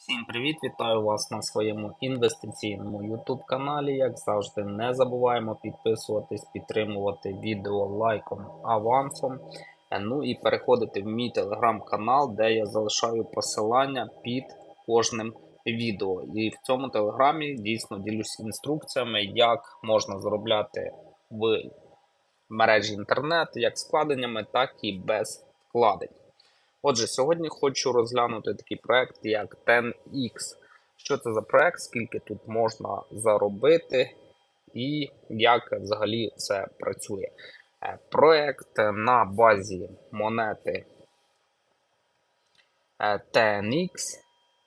Всім привіт! Вітаю вас на своєму інвестиційному YouTube каналі. Як завжди, не забуваємо підписуватись, підтримувати відео лайком авансом. Е, Ну і переходити в мій телеграм-канал, де я залишаю посилання під кожним відео. І в цьому телеграмі дійсно ділюсь інструкціями, як можна заробляти в мережі інтернет, як з вкладеннями, так і без вкладень. Отже, сьогодні хочу розглянути такий проект, як 10X. Що це за проект, скільки тут можна заробити, і як взагалі це працює. Е, Проект на базі монети е, 10X.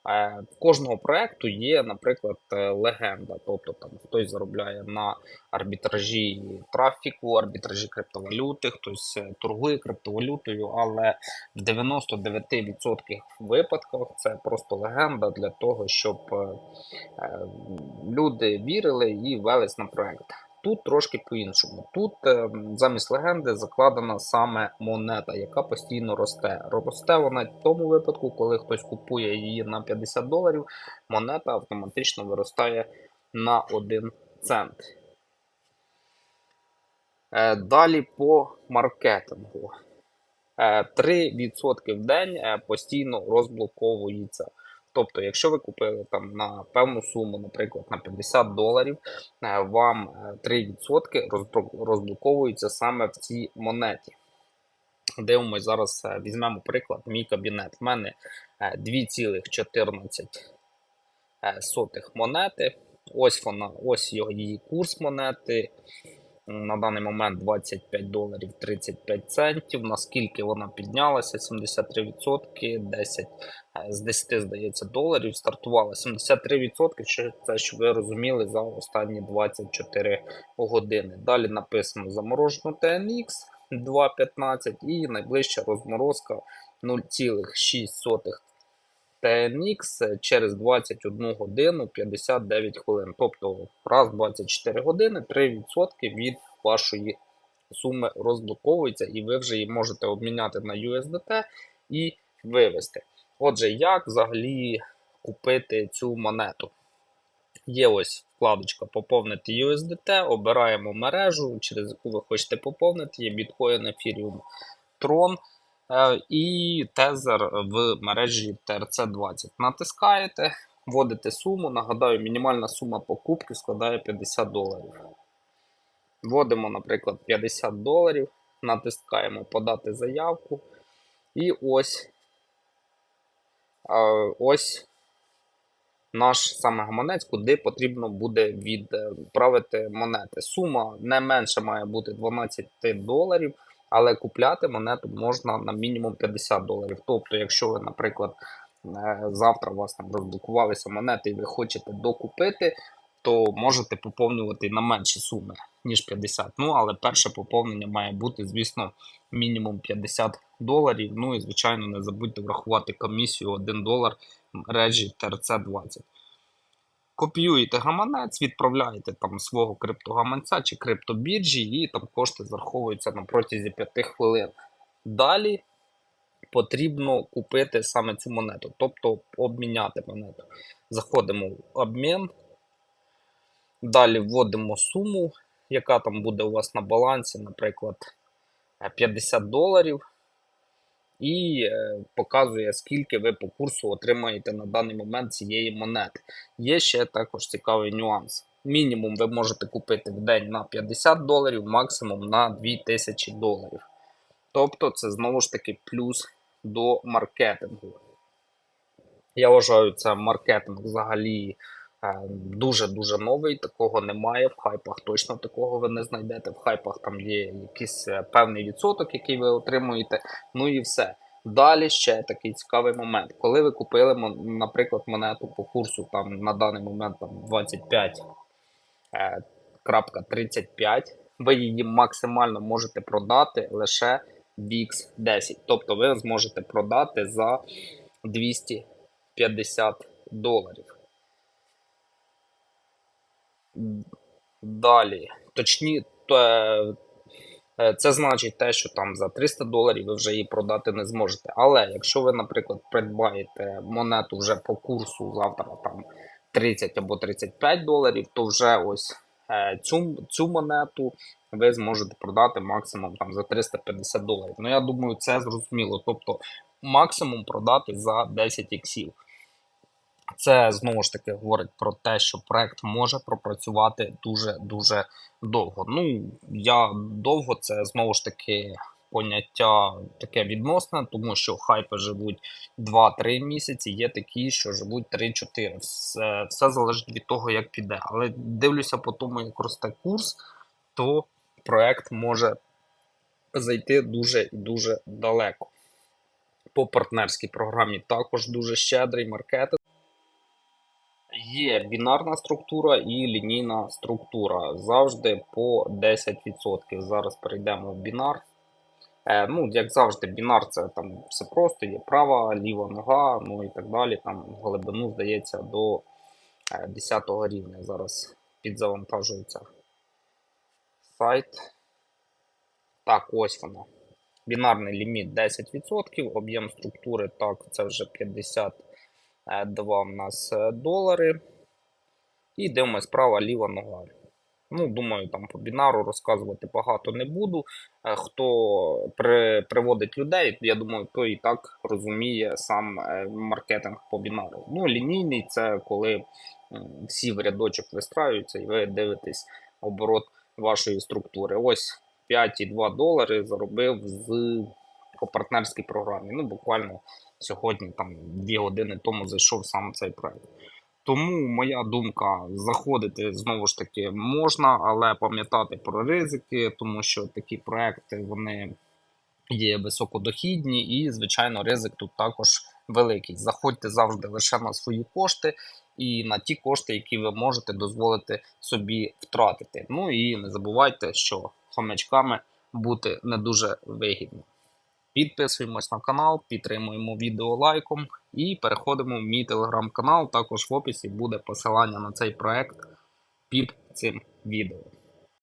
Е, В кожного проекту є, наприклад, е, легенда. Тобто там хтось заробляє на арбітражі трафіку, арбітражі криптовалюти, хтось е, торгує криптовалютою, але в 99% випадках це просто легенда для того, щоб люди вірили і велись на проект. Тут трошки по-іншому. Тут е, замість легенди закладена саме монета, яка постійно росте. Росте вона в тому випадку, коли хтось купує її на 50 доларів, монета автоматично виростає на 1 цент. Е, Далі по маркетингу. Е, 3% в день е, постійно розблоковується. Тобто, якщо ви купили там на певну суму, наприклад, на 50 доларів, е, вам е, 3% розблоковуються саме в цій монеті. Дивимось зараз, е, візьмемо приклад, мій кабінет. В мене е, 2,14 е, монети. Ось вона, ось її курс монети. На даний момент 25 доларів 35 центів. Наскільки вона піднялася? 73%, 10 е, з 10, здається, доларів стартувала. 73%, що це, щоб ви розуміли, за останні 24 години. Далі написано заморожено TNX 2.15 і найближча розморозка 0,6 TNX через 21 годину 59 хвилин. Тобто раз в 24 години 3% від вашої суми розблоковується, і ви вже її можете обміняти на USDT і вивести. Отже, як взагалі купити цю монету? Є ось вкладочка Поповнити USDT, обираємо мережу, через яку ви хочете поповнити, є біткоін, Ethereum, Tron і тезер в мережі TRC20. Натискаєте, вводите суму. Нагадаю, мінімальна сума покупки складає 50 доларів. Вводимо, наприклад, 50 доларів, натискаємо подати заявку. І ось, е, ось наш саме гаманець, куди потрібно буде відправити монети. Сума не менше має бути 12 доларів, але купляти монету можна на мінімум 50 доларів. Тобто, якщо ви, наприклад, е, завтра у вас там розблокувалися монети і ви хочете докупити, то можете поповнювати на менші суми, ніж 50. Ну, але перше поповнення має бути, звісно, мінімум 50 доларів. Ну і, звичайно, не забудьте врахувати комісію 1 долар мережі TRC20. Копіюєте гаманець, відправляєте там свого криптогаманця чи криптобіржі, і там кошти зараховуються на протязі 5 хвилин. Далі потрібно купити саме цю монету, тобто обміняти монету. Заходимо в обмін. Далі вводимо суму, яка там буде у вас на балансі, наприклад, е, 50 доларів. І е, показує, скільки ви по курсу отримаєте на даний момент цієї монети. Є ще також цікавий нюанс. Мінімум ви можете купити в день на 50 доларів, максимум на 2000 доларів. Тобто, це знову ж таки плюс до маркетингу. Я вважаю, це маркетинг взагалі е, дуже-дуже новий. Такого немає. В хайпах точно такого ви не знайдете. В хайпах там є якийсь е, певний відсоток, який ви отримуєте. Ну і все. Далі ще такий цікавий момент. Коли ви купили, наприклад, монету по курсу там на даний момент там 25.35, ви її максимально можете продати лише в X10. Тобто ви зможете продати за 250 доларів. Далі, точні, е, Е, Це значить те, що там за 300 доларів ви вже її продати не зможете. Але якщо ви, наприклад, придбаєте монету вже по курсу завтра там 30 або 35 доларів, то вже ось е, цю, цю монету ви зможете продати максимум там за 350 доларів. Ну я думаю, це зрозуміло. Тобто максимум продати за 10 іксів. Це знову ж таки говорить про те, що проект може пропрацювати дуже дуже довго. Ну я довго це знову ж таки поняття таке відносне, тому що хайпи живуть 2-3 місяці, є такі, що живуть 3-4. Все, все залежить від того, як піде. Але дивлюся по тому, як росте курс, то проект може зайти дуже і дуже далеко. По партнерській програмі також дуже щедрий маркетинг. Є бінарна структура і лінійна структура. Завжди по 10%. Зараз перейдемо в бінар. Е, ну, як завжди, бінар це там все просто, є права, ліва нога, ну і так далі. Там глибину здається до е, 10 рівня. Зараз підзавантажується сайт. Так, ось воно. Бінарний ліміт 10%, об'єм структури, так, це вже 52 в нас е, долари. І дивимось права, ліва нога. Ну, думаю, там по бінару розказувати багато не буду. Е, Хто при, приводить людей, я думаю, той і так розуміє сам е, маркетинг по бінару. Ну, лінійний це коли всі в рядочок вистраюються і ви дивитесь оборот вашої структури. Ось 5,2 долари заробив з по партнерській програмі. Ну, буквально сьогодні, там 2 години тому зайшов саме цей проект. Тому моя думка, заходити знову ж таки можна, але пам'ятати про ризики, тому що такі проекти вони є високодохідні і, звичайно, ризик тут також великий. Заходьте завжди лише на свої кошти і на ті кошти, які ви можете дозволити собі втратити. Ну і не забувайте, що хомячками бути не дуже вигідно. Підписуємось на канал, підтримуємо відео лайком і переходимо в мій телеграм-канал. Також в описі буде посилання на цей проект під цим відео.